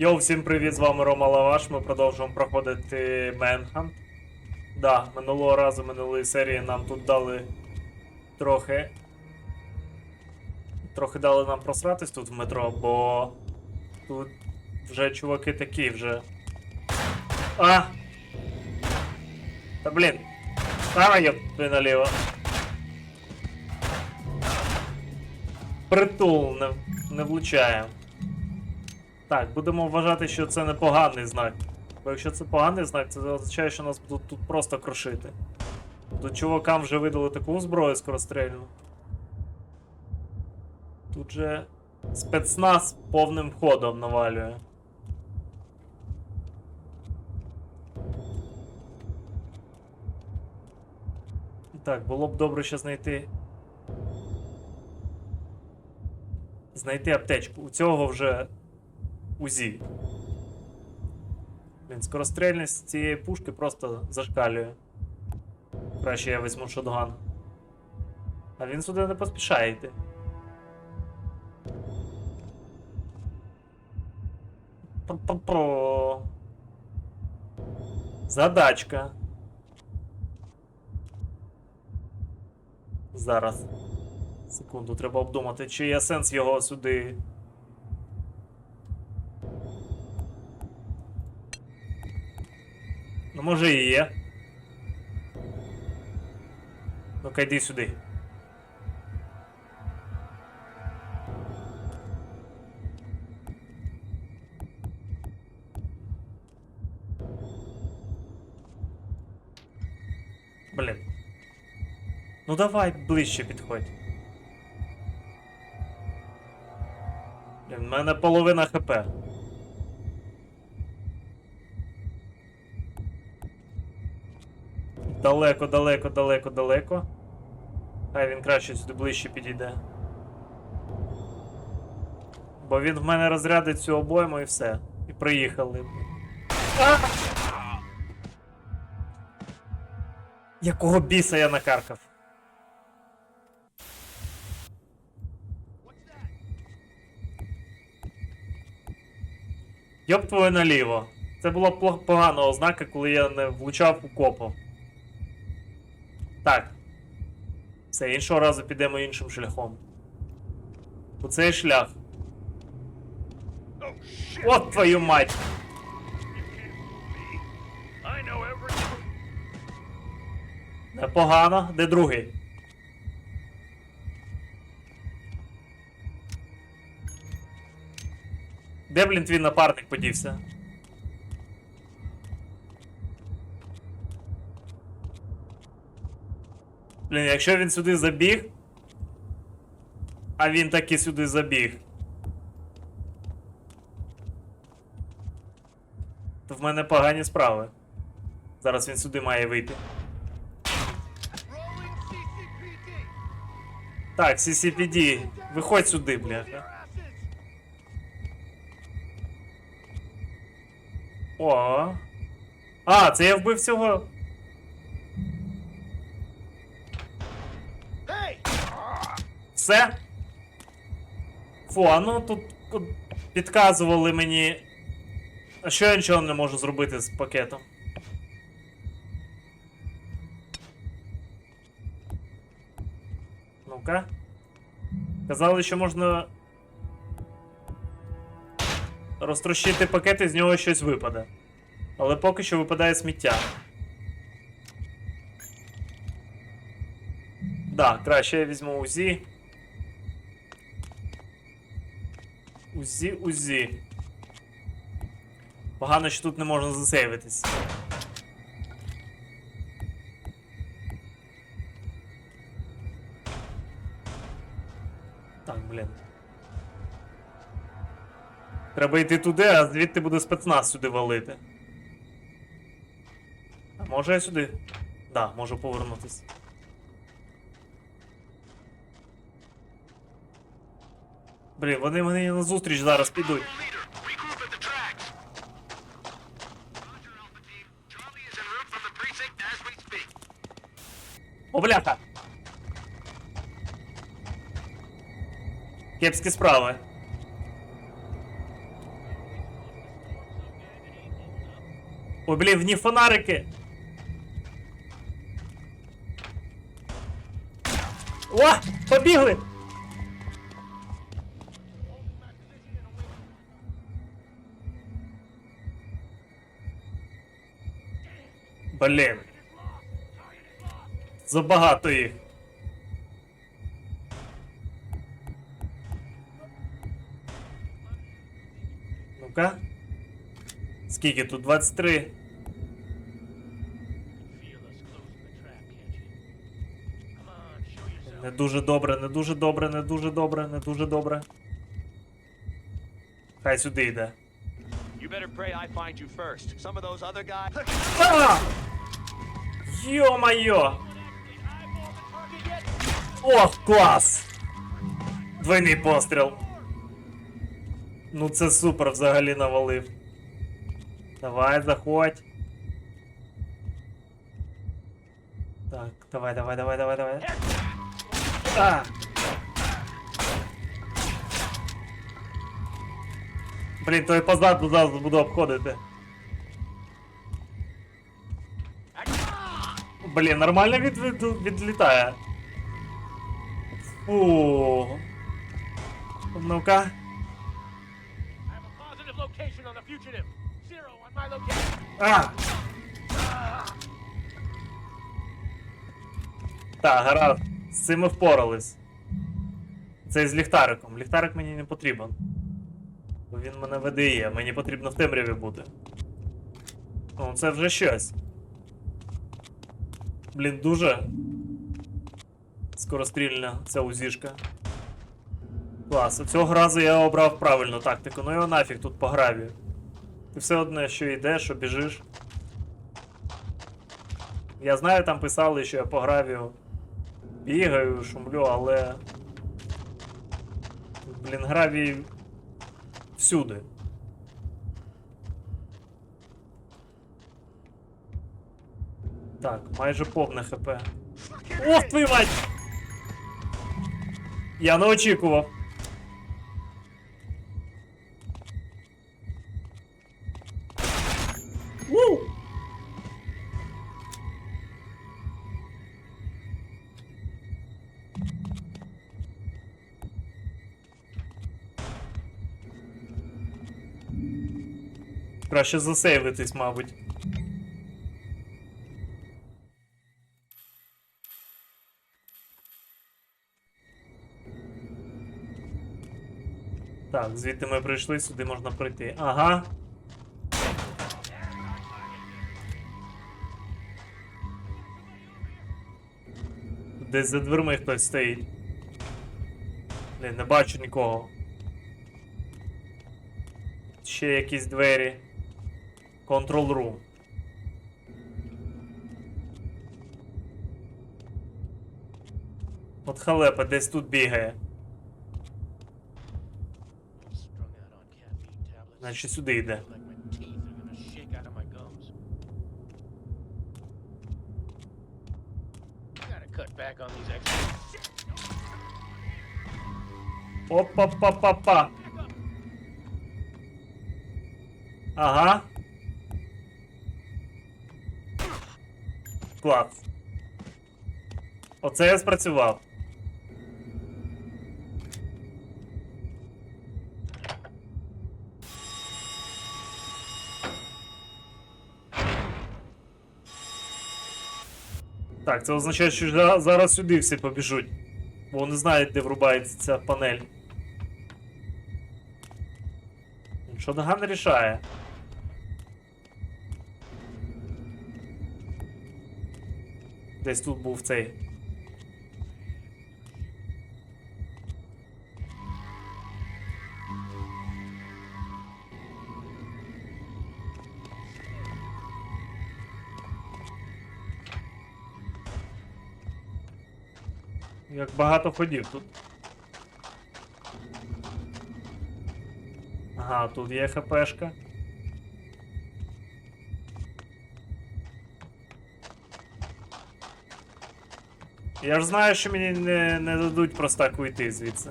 Йоу, всім привіт, з вами Рома Лаваш. Ми продовжуємо проходити Менхант. Да, минулого разу, минулої серії нам тут дали трохи. Трохи дали нам просратись тут в метро, бо тут вже чуваки такі вже. А! Та блін! Саме я ти наліво. Притул не, не влучає. Так, будемо вважати, що це не поганий знак. Бо якщо це поганий знак, це означає, що нас будуть тут просто крошити. Тут чувакам вже видали таку зброю скорострельну. Тут же спецназ повним ходом навалює. Так, було б добре ще знайти. Знайти аптечку. У цього вже УЗІ. Блін, скорострельність цієї пушки просто зашкалює. Краще я візьму шотган. А він сюди не поспішає йти. Про-про-про. Задачка. Зараз. Секунду, треба обдумати, чи є сенс його сюди. Ну, може і є. Ну-ка йди сюди. Блін. Ну давай ближче підходь. Блін, в мене половина хп. Далеко, далеко, далеко, далеко. Хай він краще сюди ближче підійде. Бо він в мене розрядить цю обойму і все. І приїхали. А! Якого біса я накаркав? Йоп твою наліво. Це була погана ознака, коли я не влучав у копу. Так. Все, іншого разу підемо іншим шляхом. Бо цей шлях. От твою мать! Непогано. Де другий? Де, блін, твій напарник подівся? Блін, якщо він сюди забіг. А він таки сюди забіг. То в мене погані справи. Зараз він сюди має вийти. Так, CCPD, виходь сюди, бляха. О. А, це я вбив цього. Все? Фу, а ну тут підказували мені. А що я нічого не можу зробити з пакетом? Ну-ка. Казали, що можна. Розтрощити пакет і з нього щось випаде. Але поки що випадає сміття. Да, краще я візьму УЗІ. УЗІ, УЗІ. Погано, що тут не можна засейвитись. Так, блін. Треба йти туди, а звідти буде спецназ сюди валити. А може я сюди? Да, можу повернутись. Блін, вони мені на зустріч зараз підуть. О, бляха! Кепські справи. Ой, блін, в ній фонарики. О! Побігли! Блін. Забагато їх. Ну-ка. Скільки тут? 23. Feel us closing the trap, can't you? Come on, show yourself. Не дуже добре, не дуже добре, не дуже добре, не дуже добре. Хай сюди йде. You better pray I find you first. Some of those other guys. Йо-майо! Ох, клас! Двойний постріл. Ну це супер взагалі навалив. Давай, заходь. Так, давай, давай, давай, давай, давай. А! Блін, той позаду зараз буду обходити. Блін, нормально від, від, відлітає. Фу. Ну-ка. А! Так, гаразд. З цим ми впорались. Це з ліхтариком. Ліхтарик мені не потрібен. Бо він мене видає, мені потрібно в темряві бути. Ну, це вже щось. Блін, дуже. Скорострільна ця узішка. Клас, цього разу я обрав правильну тактику. Ну його нафіг тут по гравію. Ти все одне, що йдеш, що біжиш. Я знаю, там писали, що я по гравію бігаю, шумлю, але. Блін, гравій всюди. Так, майже повне хп. Ох, твою мать! Я не очікував. Ву! Краще засейвитись, мабуть. Так, звідти ми прийшли, сюди можна пройти. Ага. Десь за дверми хтось стоїть. Блін, не бачу нікого. Ще якісь двері. Control room. От халепа десь тут бігає. On these extra. Опа-па-па-па. Ага. Клас. Оце я спрацював. Так, це означає, що зараз сюди всі побіжуть. Бо вони знають, де врубається ця панель. Що Даган рішає? Десь тут був цей. Як багато ходів тут. Ага, тут є хпшка. Я ж знаю, що мені не, не дадуть просто так уйти звідси.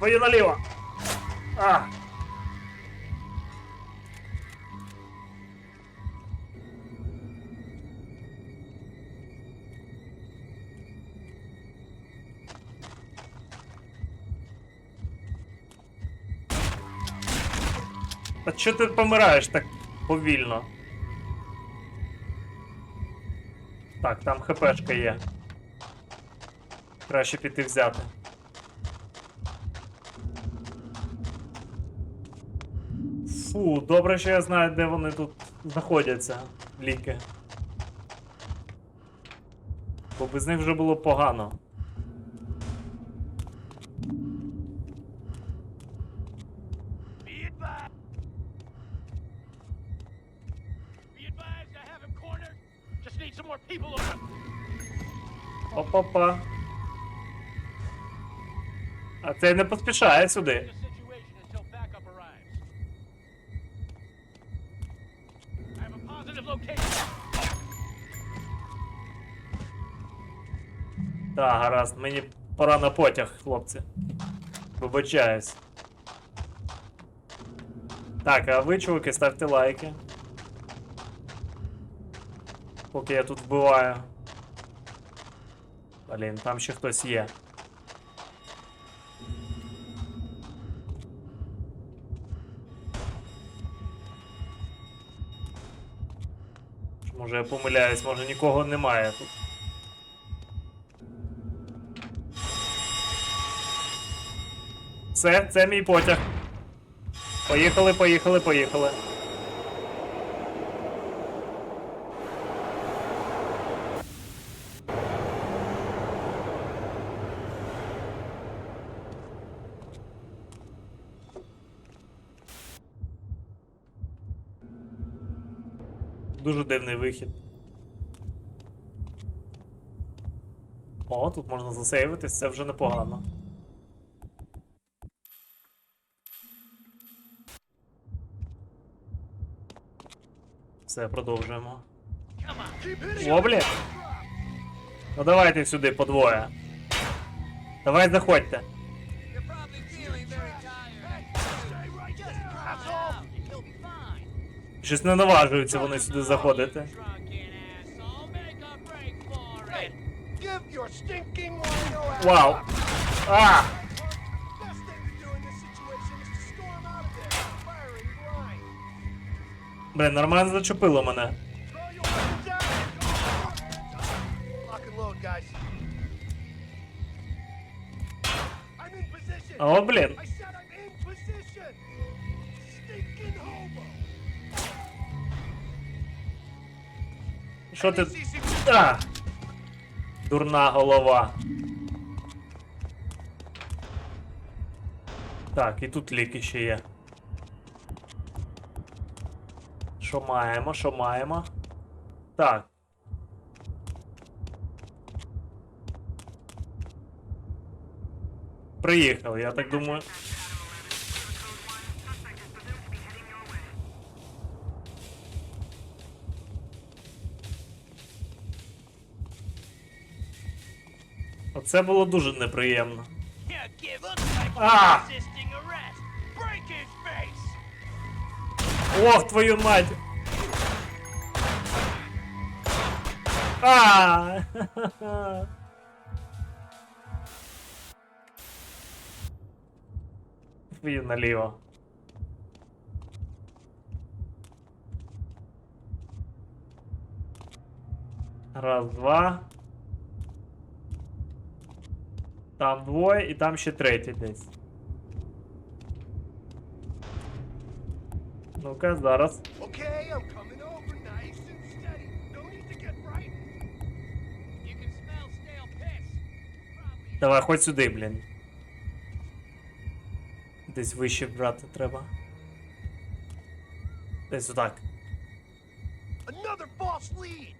Твою наліво! А! А чого ти помираєш так повільно? Так, там хпшка є. Краще піти взяти. Фу, добре, що я знаю, де вони тут знаходяться, ліки. Бо без них вже було погано. Опа-па. А цей не поспішає сюди. Так, гаразд, мені пора на потяг, хлопці. Вибачаюсь. Так, а ви, чуваки, ставте лайки. Поки я тут вбиваю. Блін, там ще хтось є. Може я помиляюсь, може нікого немає тут. Все, це мій потяг. Поїхали, поїхали, поїхали. Дуже дивний вихід. О, тут можна засейвитись, це вже непогано. Все, продовжуємо. О. Ну давайте сюди по двоє. Давай заходьте. Щось не наважуються вони сюди заходити. Drunken asshole. Make a break for it. Give Що ти. А! Дурна голова. Так, і тут ліки ще є. Що маємо, що маємо? Так. Приїхали, я так думаю. Оце було дуже неприємно. Face. Ох, твою мать! А! Твою наліво. Раз, два. Там двоє і там ще третій десь. Ну-ка, зараз. Okay, I'm coming over nice and steady. No need to get frightened. You can smell stale piss. Probably Давай, хоть сюди, блін. Десь вище брати треба. Десь отак. Another false lead.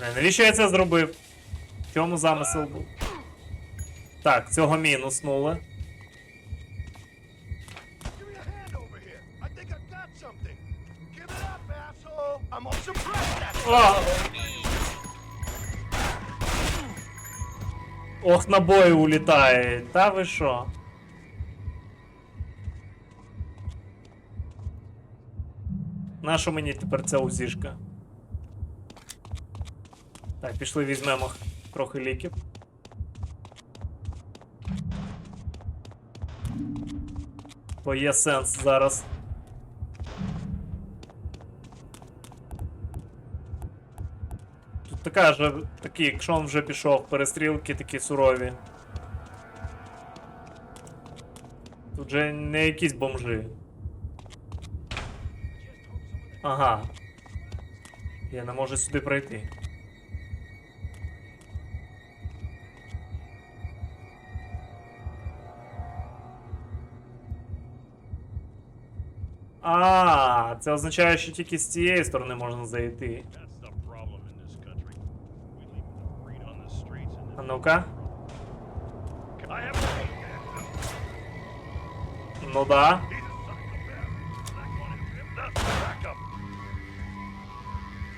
Не, навіщо я це зробив? В чому замисел був? Так, цього мінуснули. О! Ох, набої улітають. Та ви що? Нащо мені тепер ця узішка? Так, пішли візьмемо трохи ліків. Бо є сенс зараз. Тут така же, такі, якщо він вже пішов, перестрілки такі сурові. Тут же не якісь бомжи. Ага. Я не можу сюди пройти. А, це означає, що тільки з цієї сторони можна зайти. А ну-ка. Ну да.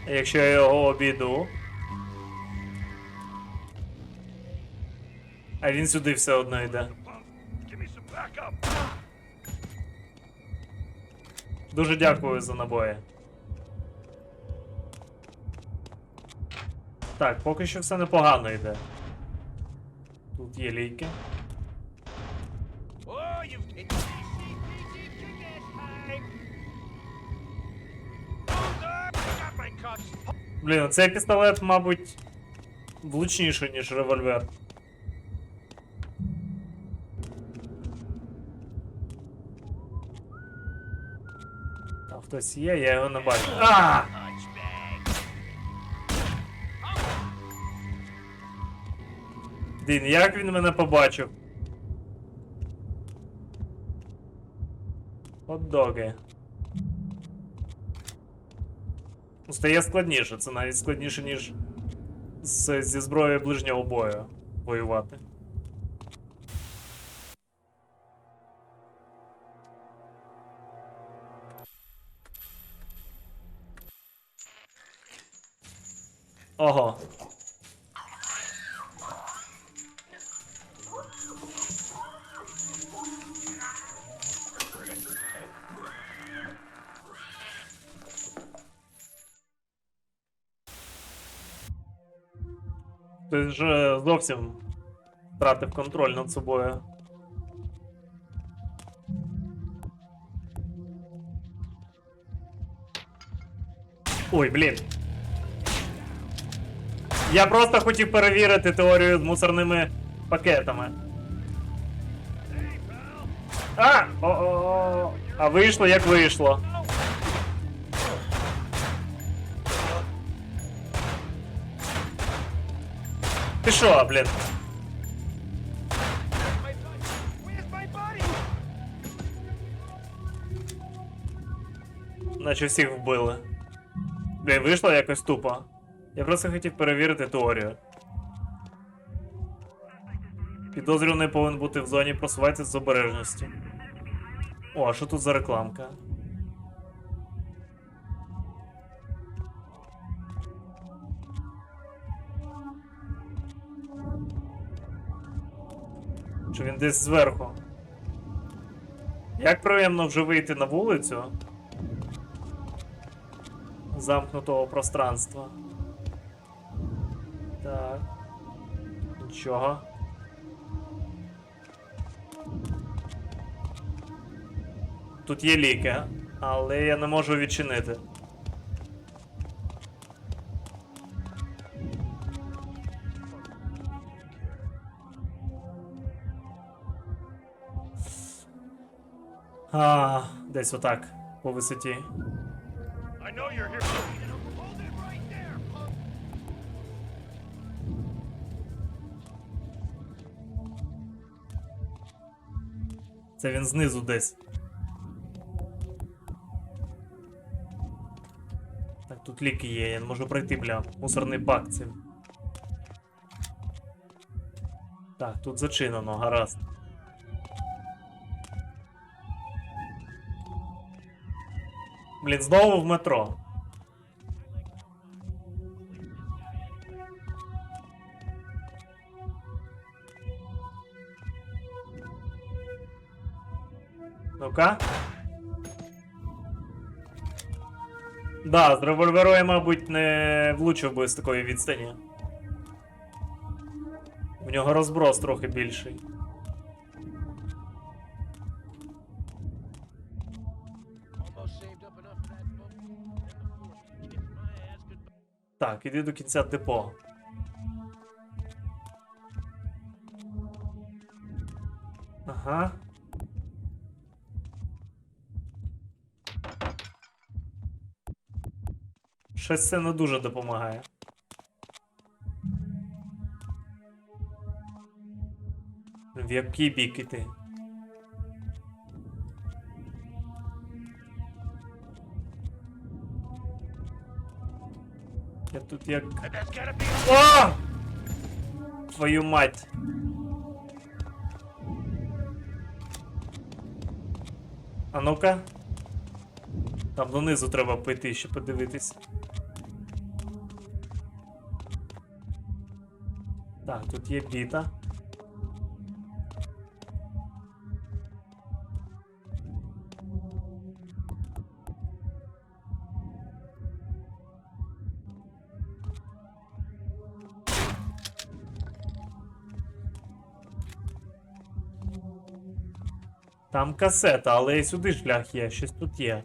Якщо я його обійду. А він сюди все одно йде. Дуже дякую за набої. Так, поки що все непогано йде. Тут є ліки. Блін, цей пістолет, мабуть, влучніший, ніж револьвер. Хтось є, я його не бачу. А! Блін, як він мене побачив? От доги. Ну, Стає складніше, це навіть складніше, ніж з, зі зброєю ближнього бою воювати. Ого. Ти ж е, зовсім втратив контроль над собою. Ой, блін. Я просто хотів перевірити теорію з мусорними пакетами. А! О-о-о! А вийшло як вийшло. Ти що, блін? Наче всіх вбили. Блін, вийшло якось тупо. Я просто хотів перевірити теорію. Підозрюваний повинен бути в зоні просуватися з обережністю. О, а що тут за рекламка? Чи він десь зверху? Як приємно вже вийти на вулицю замкнутого пространства. Так. Нічого. Тут є ліки, але я не можу відчинити. А, десь отак, по висоті. I know you're here. Це він знизу десь. Так, тут ліки є, я не можу пройти, бля. Мусорний бак цим. Так, тут зачинено, гаразд. Блін, знову в метро. Ну-ка. Да, з револьверу я, мабуть, не влучив би з такої відстані. В нього розброс трохи більший. Так, іди до кінця депо. Ага. Щось це не дуже допомагає. В який бік іти? Я тут як. О! Твою мать. А ну-ка. Там донизу треба пойти ще подивитись. Так, тут є біта. Там касета, але і сюди шлях є, щось тут є.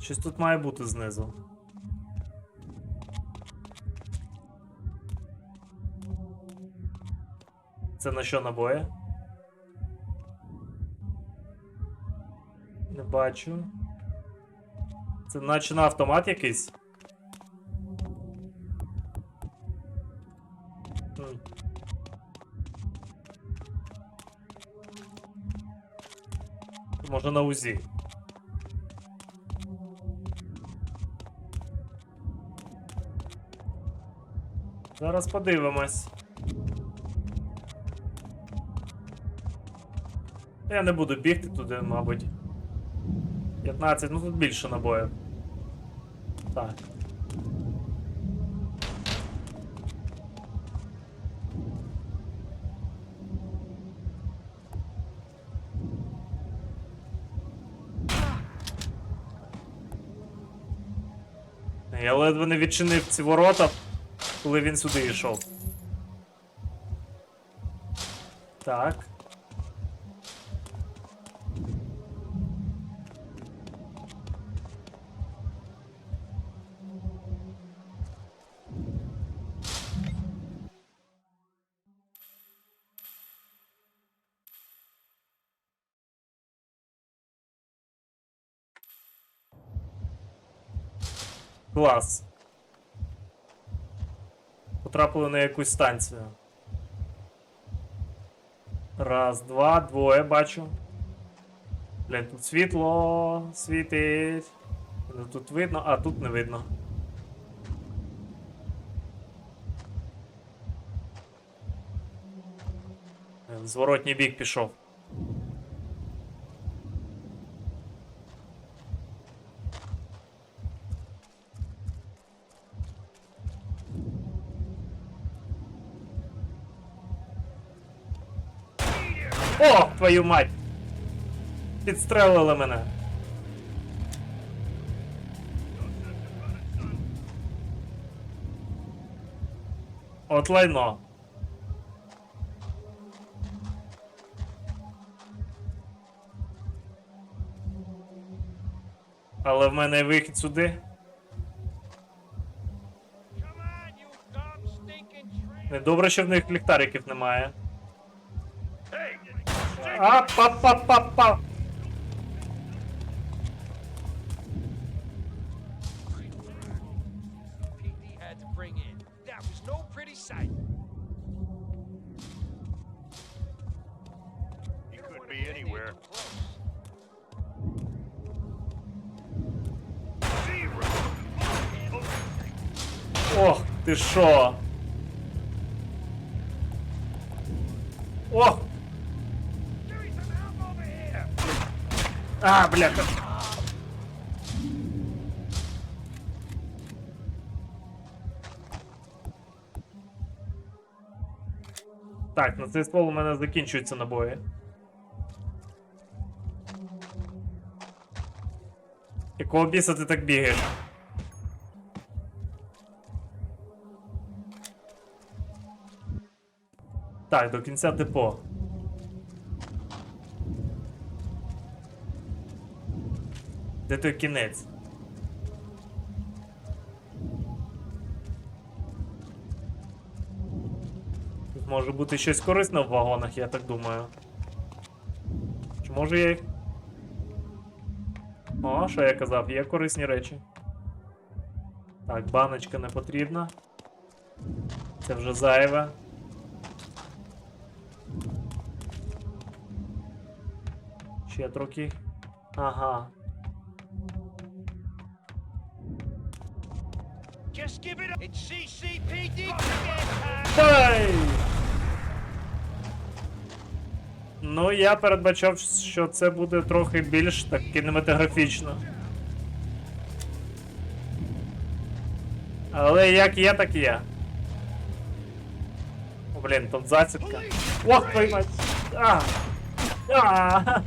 Щось тут має бути знизу. Це на що набої? Не бачу. Це наче на автомат якийсь. М. Може на УЗІ. Зараз подивимось. Я не буду бігти туди, мабуть. 15, ну тут більше набоїв. Так. Я ледве не відчинив ці ворота, коли він сюди йшов. Так. Клас. Потрапили на якусь станцію. Раз, два, двоє бачу. Блін, тут світло світить. Ну тут видно, а тут не видно. Е, зворотній бік пішов. О, твою мать! Підстрелили мене. От лайно. Але в мене вихід сюди. Недобре, що в них ліхтариків немає. Up, up, up, up, up. Oh, this шо? А, бляха. Так, на цей ствол у мене закінчуються набої. Якого біса ти так бігаєш? Так, до кінця депо. Де той кінець? Тут може бути щось корисне в вагонах, я так думаю. Чи може я їх. О, що я казав, є корисні речі. Так, баночка не потрібна. Це вже зайве. Ще трохи. Ага. Just give it up. It's CCPD. Дай! Ну, я передбачав, що це буде трохи більш так кінематографічно. Але як є, так є. О, блін, тут засідка. Ох, твою мать! А! А!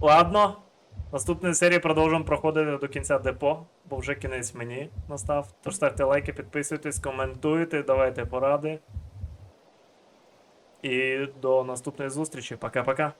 Ладно. Наступної серії продовжуємо проходити до кінця депо, бо вже кінець мені настав. Тож ставте лайки, підписуйтесь, коментуйте, давайте поради. І до наступної зустрічі. Пока-пока.